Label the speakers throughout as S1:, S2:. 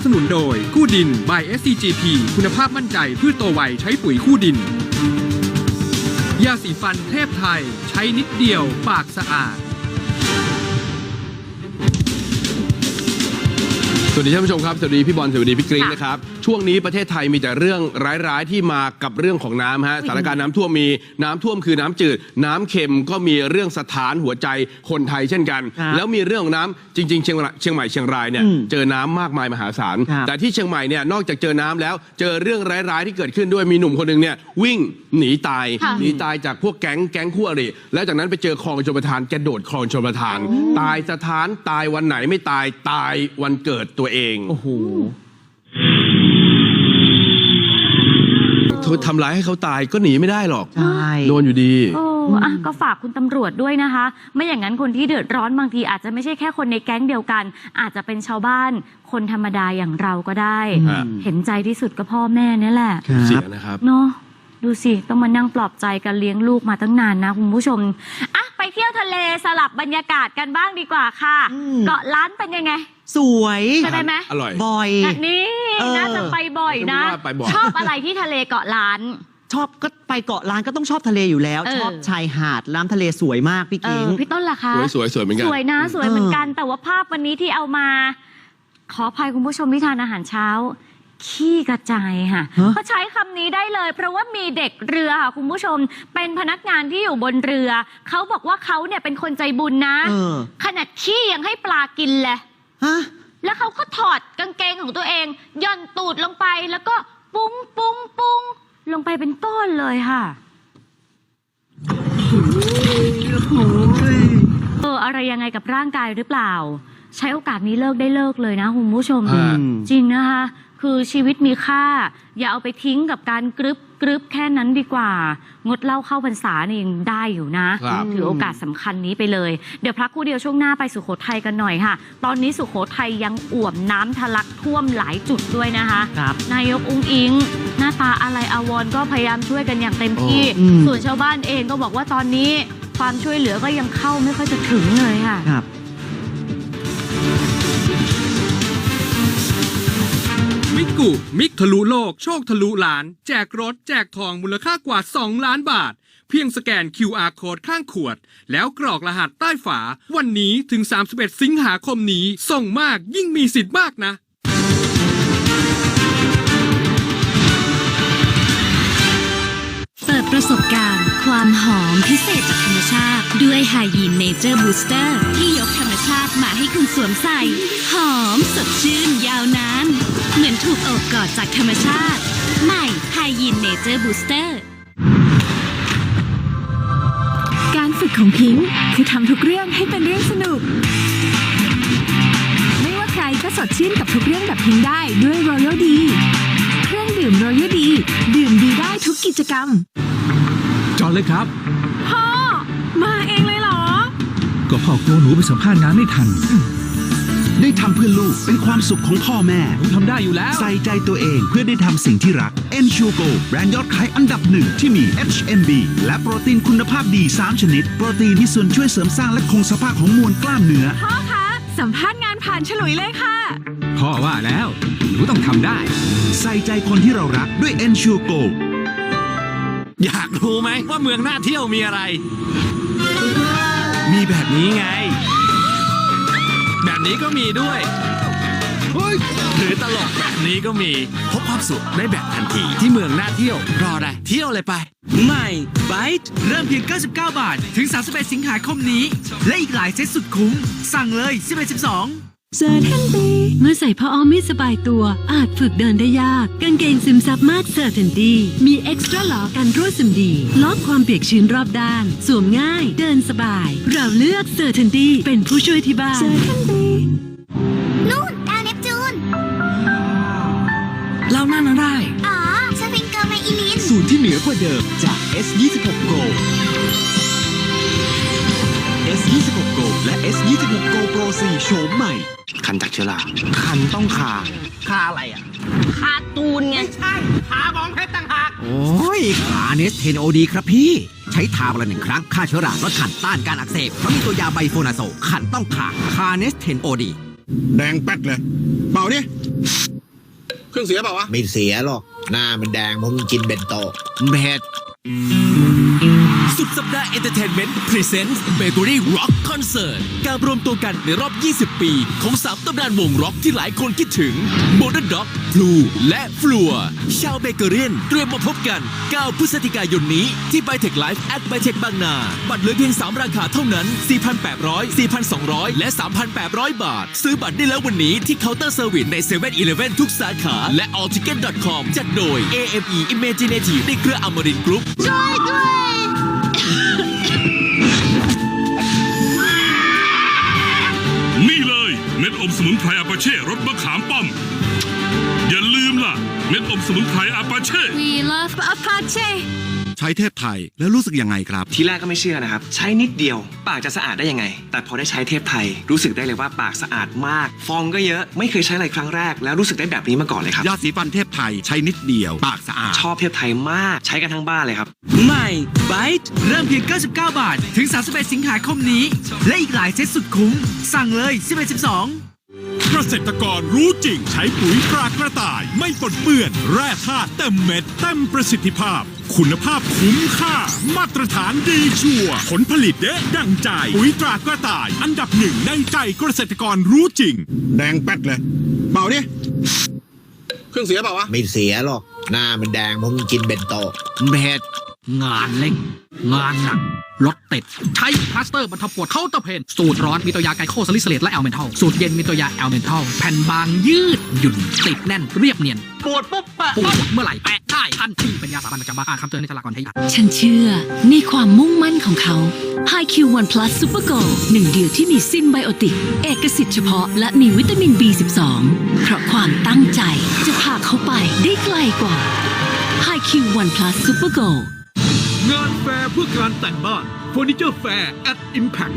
S1: บสนุนโดยคู่ดิน by SCGP คุณภาพมั่นใจพืชโตไวใช้ปุ๋ยคู่ดิน ยาสีฟันเทพไทย ใช้นิดเดียว ปากสะอาด
S2: สวัสดีท่านผู้ชมครับ สวัสดีพี่บอล สวัสดีพี่กรี๊ง
S3: ค่ะ
S2: นะครับ ช่วงนี้ประเทศไทยมีแต่เรื่องร้ายๆ ที่มากับเรื่องของน้ำฮะ สถานการณ์น้ำท่วมมี น้ำท่วมคือน้ำจืด น้ำเค็มก็มีเรื่องสถานหัวใจคนไทยเช่นกัน
S4: ครับ
S2: แล้วมีเรื่องของน้ำจริง ๆ เชียงรายเชียงใหม่เชียงรายเนี่ย
S4: อืม
S2: เจอน้ำมากมายมหาศาล
S4: ครับ
S2: แต่ที่เชียงใหม่เนี่ยนอกจากเจอน้ำแล้ว เจอเรื่องร้ายๆที่เกิดขึ้นด้วย มีหนุ่มคนหนึ่งเนี่ยวิ่งหนีตาย
S3: ค่ะ
S2: หนีตายจากพวกแก๊งแก๊งคู่อริ แล้วจากนั้นไปเจอคลองชลประทานกระโดดคลองชลประทาน ตายสถานตายวันไหนไม่ตายตายวันเกิดตัวเอง
S4: โอ้โห
S2: เธอทำร้ายให้เขาตายก็หนีไม่ได้หรอก
S4: ใช่
S2: โดนอยู่ดี
S3: โอ้อะก็ฝากคุณตำรวจด้วยนะคะ ไม่อย่างนั้นคนที่เดือดร้อนบางทีอาจจะไม่ใช่แค่คนในแก๊งเดียวกัน อาจจะเป็นชาวบ้าน คนธรรมดาอย่างเราก็ได้
S2: ฮะ
S3: เห็นใจที่สุดก็พ่อแม่เนี่ยแหละ
S4: ครั
S2: เสีย
S4: บ
S2: นะครับ
S3: เนาะดูสิ ต้องมานั่งปลอบใจกันเลี้ยงลูกมาตั้งนานนะ คุณผู้ชมอะไปเที่ยวทะเลสลับบรรยากาศกันบ้างดีกว่าค่ะ
S4: อืม
S3: เกาะล้านเป็นยังไง
S4: สวย
S3: ไปได้ไหม
S2: อร่อย
S4: บ่อย
S3: อะนี่
S4: เออ
S3: น่าจะไปบ่อยนะ
S2: ไม่ว่าไปบ่อย
S3: ชอบอะไรที่ทะเลเกาะล้าน
S4: ชอบก็ไปเกาะล้านก็ต้องชอบทะเลอยู่แล้ว
S3: เออ
S4: ชอบชายหาดน้ำทะเลสวยมากพี่
S3: เอ
S4: กิ้ง
S3: อพี่ต้นล่ะคะ
S2: สวยสวยสวยเหมือนกัน
S3: สวยนะสวยเหมือนกัน แต่ว่าภาพวันนี้ที่เอามา ขออภัยคุณผู้ชมที่ทานอาหารเช้า ขี้กระจายค่ะ
S4: ฮะ
S3: เขาใช้คำนี้ได้เลย เพราะว่ามีเด็กเรือค่ะคุณผู้ชม เป็นพนักงานที่อยู่บนเรือ เขาบอกว่าเขาเนี่ยเป็นคนใจบุญนะ
S4: เออ
S3: ขนาดขี้ยังให้ปลากินเลย
S4: ฮะ
S3: แล้วเขาก็ถอดกางเกงของตัวเองหย่อนตูดลงไปแล้วก็ปุ้งปุ้งปุ้งลงไปเป็นต้นเลยค่ะเอออะไรยังไงกับร่างกายหรือเปล่า ใช้โอกาสนี้เลิกได้เลิกเลยนะคุณผู้ชม
S2: ฮะ
S3: จริงนะคะ คือชีวิตมีค่า อย่าเอาไปทิ้งกับการกรึบกรึบแค่นั้นดีกว่า งดเหล้าเข้าพรรษานี่ยังได้อยู่นะ
S2: ครับ
S3: ถือโอกาสสำคัญนี้ไปเลย เดี๋ยวพักครู่เดียวช่วงหน้าไปสุโขทัยกันหน่อยค่ะ ตอนนี้สุโขทัยยังอ่วมน้ำทะลักท่วมหลายจุดด้วยนะคะ
S4: ครับ
S3: นายกอุ้งอิง หน้าตาอะไรอาวรณ์ก็พยายามช่วยกันอย่างเต็มที่
S4: อืม
S3: ส่วนชาวบ้านเองก็บอกว่าตอนนี้ ความช่วยเหลือก็ยังเข้าไม่ค่อยจะถึงเลยค่ะ
S4: ครับ
S1: กุมิกทะลุโลก โชคทะลุล้าน แจกรถ แจกทองมูลค่ากว่า 2 ล้านบาท เพียงสแกน QR Code ข้างขวด แล้วกรอกรหัสใต้ฝา วันนี้ถึง 31 สิงหาคมนี้ ส่งมากยิ่งมีสิทธิ์มากนะ
S5: เปิดประสบการณ์ ความหอมพิเศษจากธรรมชาติ ด้วยไฮยีนเนเจอร์บูสเตอร์ที่ ชาติมาให้คุณสวมใส่ หอมสดชื่นยาวนาน เหมือนถูกโอบกอดจากธรรมชาติ ใหม่ไฮยีนเนเจอร์บูสเตอร์
S6: การฝึกของพิงค์คือทำทุกเรื่องให้เป็นเรื่องสนุก ไม่ว่าใครก็สดชื่นกับทุกเรื่องแบบพิงค์ได้ด้วย Royal D เครื่องดื่ม Royal D ดื่มดีได้ทุกกิจกรรม
S7: จอดเลยครับ
S6: พ่อ มาเองเลยเหรอ
S7: ก็พ่อกลัวหนูไปสัมภาษณ์งานไม่ทัน
S8: ได้ทำเพื่อลูกเป็นความสุขของพ่อแม่
S7: หนูทำได้อยู่แล้ว
S8: ใส่ใจตัวเองเพื่อได้ทำสิ่งที่รัก e n s u r e Go แบรนด์ยอดขายอันดับหนึ่งที่มี HMB และโปรตีนคุณภาพดี 3 ชนิด โปรตีนที่ส่วนช่วยเสริมสร้างและคงสภาพของมวลกล้ามเนื้อ
S6: พ่อคะ สัมภาษณ์งานผ่านฉลุยเลยค่ะ
S7: พ่อว่าแล้ว หนูต้องทำได้
S8: ใส่ใจคนที่เรารักด้วย e n s u r e Go
S9: อยากรู้ไหมว่าเมืองน่าเที่ยวมีอะไร มีแบบนี้ไง แบบนี้ก็มีด้วย หรือตลกแบบนี้ก็มี พบความสุขได้แบบทันทีที่เมืองน่าเที่ยว รออะไรเที่ยวเลยไป
S10: ใหม่ไบต์เริ่มเพียง 99 บาท ถึง 31 สิงหาคมนี้ และอีกหลายเซตสุดคุ้ม สั่งเลย 11 12
S6: เจอทันที
S5: เมื่อใส่ผ้าอ้อมไม่สบายตัว อาจฝึกเดินได้ยาก กางเกงซึมซับมากเซอร์เทนดีมีเอ็กซ์ตร้าล้อกันรั่วซึมดีลดความเปียกชื้นรอบด้าน สวมง่าย เดินสบาย เราเลือกเซอร์เทนดีเป็นผู้ช่วยที่บ้าน
S6: เจอทันที
S11: นู่นดาวเนปจูน
S10: เรานั่นอะไร
S11: อ๋อสฟิงเกอร์ไมอิลิน
S10: ศูนย์ที่เหนือกว่าเดิมจาก S26 Go S26 Go และ S26 Go Pro 4โฉมใหม่
S8: คันจากเชื้อราคันต้องคา
S4: ค่าอะไรอะ
S3: คาตูนไง
S10: โอ้ยขาเนสเทนโอดีครับพี่ ใช้ทาวันละหนึ่งครั้งฆ่าเชื้อราลดขันต้านการอักเสบเพราะมีตัวยาไบโฟนาโซขันต้องขาคาเนสเทนโอดี
S8: แดงแป๊ดเลย เป่าดิ
S2: เครื่องเสียเปล่าวะ
S10: ไม่เสียหรอก หน้ามันแดงเพราะมันกินเบนโตเผ็ด
S9: สุดสัปดาห์เอนเตอร์เทนเมนต์พรีเซนต์เบเกอรี่ร็อกคอนเสิร์ตการรวมตัวกันในรอบ 20 ปี ของสามตำนานวงร็อกที่หลายคนคิดถึงโมเดิร์นด็อกพลูและฟลัว ชาวเบเกอรี่เตรียมมาพบกัน 9 พฤศจิกายนนี้ ที่ไบเทคไลฟ์แอดไบเทคบางนา บัตรเหลือเพียง 3 ราคาเท่านั้น 4,800 4,200 และ 3,800 บาท ซื้อบัตรได้แล้ววันนี้ที่เคาน์เตอร์เซอร์วิสใน7 e เ e ่ e อทุกสาขา และ allticket.com จัดโดย AME Imaginative ในเครืออมรินกรุ๊ป
S11: ช่วยด้วย
S12: อมสมุนไพรอาปาเช่รสมะขามป้อม อย่าลืมล่ะ เม็ดอมสมุนไพรอาปาเช่
S5: We love Apache
S8: ใช้เทพไทยแล้วรู้สึกยังไงครับ
S13: ทีแรกก็ไม่เชื่อนะครับ ใช้นิดเดียว ปากจะสะอาดได้ยังไง แต่พอได้ใช้เทพไทย รู้สึกได้เลยว่าปากสะอาดมาก ฟองก็เยอะไม่เคยใช้อะไรครั้งแรก แล้วรู้สึกได้แบบนี้มาก่อนเลยครับ
S8: ยาสีฟันเทพไทยใช้นิดเดียว ปากสะอาด
S13: ชอบเทพไทยมากใช้กันทั้งบ้านเลยครับ
S9: ใหม่ไบต์เริ่มเพียง 99 บาท ถึง 31 สิงหาคมนี้ และอีกหลายเซตสุดคุ้ม สั่งเลย 11 12
S12: เกษตรกรรู้จริงใช้ปุ๋ยตรากระต่ายไม่ปนเปื้อน แร่ธาตุเต็มเม็ดเต็มประสิทธิภาพ คุณภาพคุ้มค่า มาตรฐานดีชัวร์ผลผลิตเด๊ะดังใจ ปุ๋ยตรากระต่าย อันดับหนึ่งในใจเกษตรกรรู้จริง
S2: แดงแป๊ดเลย เปล่าดิเครื่องเสียเปล่าวะ
S10: ไม่เสียหรอก หน้ามันแดงเพราะมันกินเบนโตเผ็ด
S9: งานเล็กงานหนักรถติด ใช้พลาสเตอร์บรรเทาปวดเข้าน์เตอร์เพนสูตรร้อนมีตัวยาไกโคซาลิสเลตและแอลเมนทัลสูตรเย็นมีตัวยาแอลเมนทัลแผ่นบางยืดหยุ่นติดแน่นเรียบเนียนปวดปุ๊บปะปวดเมื่อไหร่แปะได้ทันทีเป็นยาสามัญประจำบ้านอ่านคำเตือนในฉลากก่อนใช้ยา
S5: ฉันเชื่อในความมุ่งมั่นของเขา High Q One Plus Super Go หนึ่งเดียวที่มีซินไบโอติก เอกสิทธิ์เฉพาะและมีวิตามิน B12 เพราะความตั้งใจจะพาเขาไปได้ไกลกว่า High Q One Plus Super Go
S7: งานแฟร์เพื่อการแต่งบ้านเฟอร์นิเจอร์แฟร์ at Impact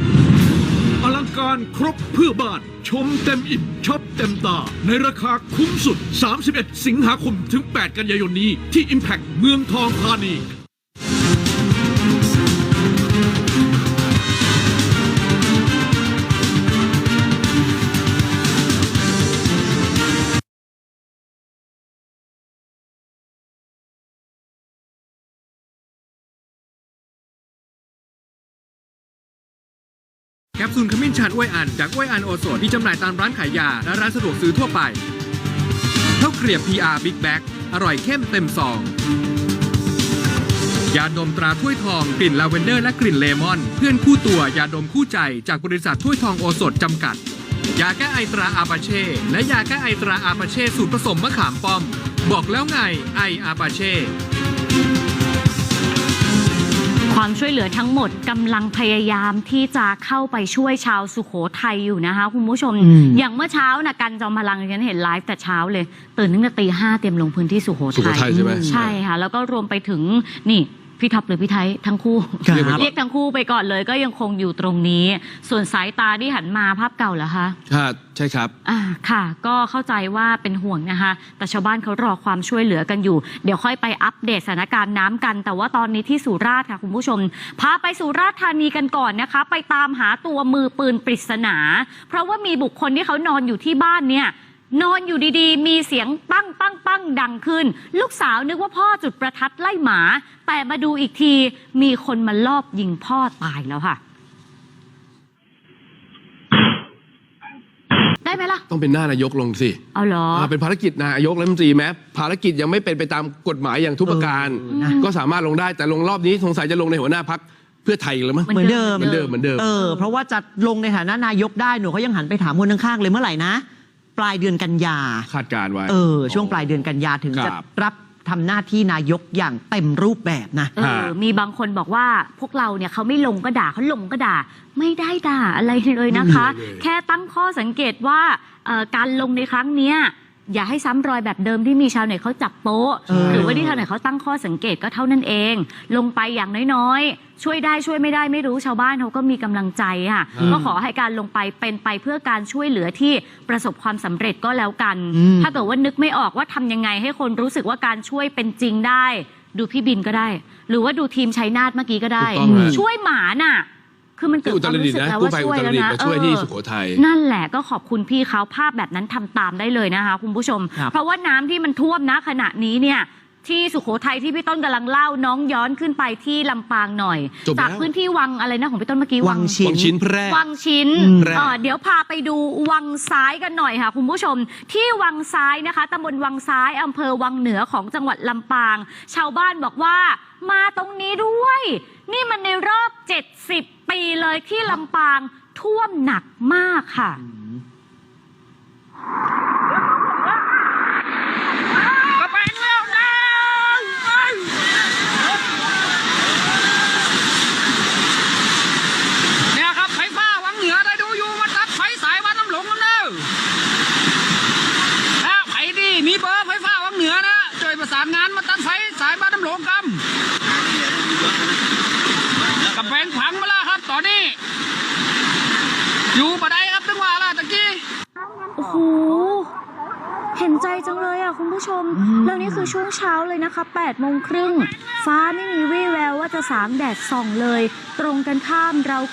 S7: อลังการครบเพื่อบ้าน ชมเต็มอิ่มช็อปเต็มตา ในราคาคุ้มสุด 31 สิงหาคมถึง 8 กันยายนนี้ที่ Impact เมืองทองธานี
S1: ปซูลขมิ้นชันอ้วยอันจากอ้วยอันโอสถที่จำหน่ายตามร้านขายยา และร้านสะดวกซื้อทั่วไปข้าวเกรียบ PR Big Bag อร่อยเข้มเต็มซอง ยาดมตราถ้วยทองกลิ่นลาเวนเดอร์และกลิ่นเลมอน เพื่อนคู่ตัวยาดมคู่ใจจากบริษัทถ้วยทองโอสถจำกัด ยาแก้ไอตราอาปาเช่ และยาแก้ไอตราอาปาเช่สูตรผสมมะขามป้อม บอกแล้วไงไออาปาเช่
S3: ความช่วยเหลือทั้งหมดกำลังพยายามที่จะเข้าไปช่วยชาวสุโขทัยอยู่นะคะคุณผู้ชม
S4: อืม
S3: อย่างเมื่อเช้านะกันจอมพลังฉันเห็นไลฟ์แต่เช้าเลย ตื่นตั้งแต่ตีห้าเตรียมลงพื้นที่สุโข
S2: สุโขทัยใช่ไหม
S3: ใช่ค่ะแล้วก็รวมไปถึงนี่ พี่ท็อปหรือพี่ไทยทั้งคู่
S2: ครับ
S3: เรียกทั้งคู่ไปก่อนเลยก็ยังคงอยู่ตรงนี้ ส่วนสายตาที่หันมาภาพเก่าเหรอคะ
S2: ค่ะใช่ครับ
S3: อ่าค่ะ ก็เข้าใจว่าเป็นห่วงนะคะ แต่ชาวบ้านเขารอความช่วยเหลือกันอยู่ เดี๋ยวค่อยไปอัปเดตสถานการณ์น้ำกัน แต่ว่าตอนนี้ที่สุราษฎร์ค่ะคุณผู้ชม พาไปสุราษฎร์ธานีกันก่อนนะคะ ไปตามหาตัวมือปืนปริศนา เพราะว่ามีบุคคลที่เขานอนอยู่ที่บ้านเนี่ย นอนอยู่ดีๆ มีเสียงปั้งปั้งปั้งดังขึ้น ลูกสาวนึกว่าพ่อจุดประทัดไล่หมา แต่มาดูอีกทีมีคนมาลอบยิงพ่อตายแล้วค่ะ ได้ไหมล่ะ
S2: ต้องเป็นหน้านายกลงสิ
S3: เอาเหรอ
S2: อ่าเป็นภารกิจนายกรัฐมนตรีแม้ภารกิจยังไม่เป็นไปตามกฎหมายอย่างทุกประการ
S4: เออนะ
S2: ก็สามารถลงได้แต่ลงรอบนี้สงสัยจะลงในหัวหน้าพักเพื่อไทยอีกแล้วมั้ง
S3: เหมือนเดิม
S2: เหมือนเดิมเหมือนเดิม
S4: เออเพราะว่าจะลงในฐานะนายกได้หนูเขายังหันไปถามคนข้างๆเลยเมื่อไหร่นะ ปลายเดือนกันยา
S2: คาดการณ์ไว้
S4: เออ ช่วงปลายเดือนกันยาถึงจะ
S2: ครับ
S4: รับทำหน้าที่นายกอย่างเต็มรูปแบบนะ
S3: เออมีบางคนบอกว่าพวกเราเนี่ยเขาไม่ลงก็ด่าเขาลงก็ด่า ไม่ได้ด่าอะไรเลยนะคะ
S2: ไม่มีเลย
S3: แค่ตั้งข้อสังเกตว่าเอ่อการลงในครั้งเนี้ย อย่าให้ซ้ำรอยแบบเดิมที่มีชาวเน็ตเขาจับโป๊ะ
S4: เออ
S3: หรือว่าที่ชาวเน็ตเขาตั้งข้อสังเกตก็เท่านั้นเอง ลงไปอย่างน้อยๆ ช่วยได้ช่วยไม่ได้ไม่รู้ชาวบ้านเขาก็มีกำลังใจค่ะก็ขอให้การลงไปเป็นไปเพื่อการช่วยเหลือที่ประสบความสำเร็จก็แล้วกัน
S4: อืม
S3: ถ้าเกิดว่านึกไม่ออกว่าทำยังไงให้คนรู้สึกว่าการช่วยเป็นจริงได้ ดูพี่บินก็ได้ หรือว่าดูทีมชัยนาทเมื่อกี้ก็ได้
S2: ถูกต้องฮะ
S3: ช่วยหมาน่ะ คคือมันเกิ
S2: ที่
S3: ด
S2: อุ
S3: ค
S2: ต
S3: วาม
S2: รดิต
S3: รู้
S2: ถ์
S3: สึก
S2: นะ
S3: แล้ว
S2: กู้
S3: ว่า
S2: ภัย
S3: ช่
S2: อุ
S3: วย
S2: ตร
S3: แล้ว
S2: ดิตถ์
S3: นะ
S2: มาช่วยที่
S3: เออ
S2: สุโขทัย
S3: นั่นแหละก็ขอบคุณพี่เขาภาพแบบนั้นทำตามได้เลยนะคะ คุณผู้ชม
S4: ครับ
S3: เพราะว่าน้ำที่มันท่วมนะขณะนี้เนี่ย ที่สุโขทัยที่พี่ต้นกำลังเล่าน้องย้อนขึ้นไปที่ลำปางหน่อย
S2: จบแล้ว
S3: จากพื้นที่วังอะไรนะของพี่ต้นเมื่อกี้
S4: วังชิ้
S2: วังชิ้นแพร่
S3: วังชิ้น
S4: อืม
S2: แพร่
S3: เอ่อเดี๋ยวพาไปดูวังซ้ายกันหน่อยค่ะคุณผู้ชม ที่วังซ้ายนะคะตำบลวังซ้ายอำเภอวังเหนือของจังหวัดลำปาง ชาวบ้านบอกว่ามาตรงนี้ด้วย นี่มันในรอบ 70 ปีเลยที่ลำปางท่วมหนักมากค่ะ
S14: เนี่ยครับไฟฟ้าวังเหนือได้ดูอยู่มาตัดไฟสายวัดน้ำหลงแล้วเนอะนะไผดีมีเบอร์ไฟฟ้าวังเหนือนะช่วยประสานงาน มาตัดไฟสายวัดน้ำหลงกันกำแพงพังมาแล้วครับตอนนี้ อยู่ปะไดครับตึงว่าล่ะตะกี้
S3: โอ้โห เห็นใจจังเลยอะคุณผู้ชมแล้วนี่คือช่วงเช้าเลยนะคะ8โมงครึ่ง ฟ้าไม่มีวี่แววว่าจะสางแดดส่องเลย ตรงกันข้ามเรา